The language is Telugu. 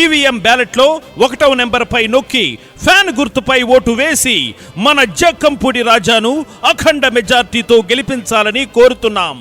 ఈవీఎం బ్యాలెట్లో ఒకటవ నెంబర్ పై నొక్కి ఫ్యాన్ గుర్తుపై ఓటు వేసి మన జక్కంపూడి రాజాను అఖండ మెజార్టీతో గెలిపించాలని కోరుతున్నాం.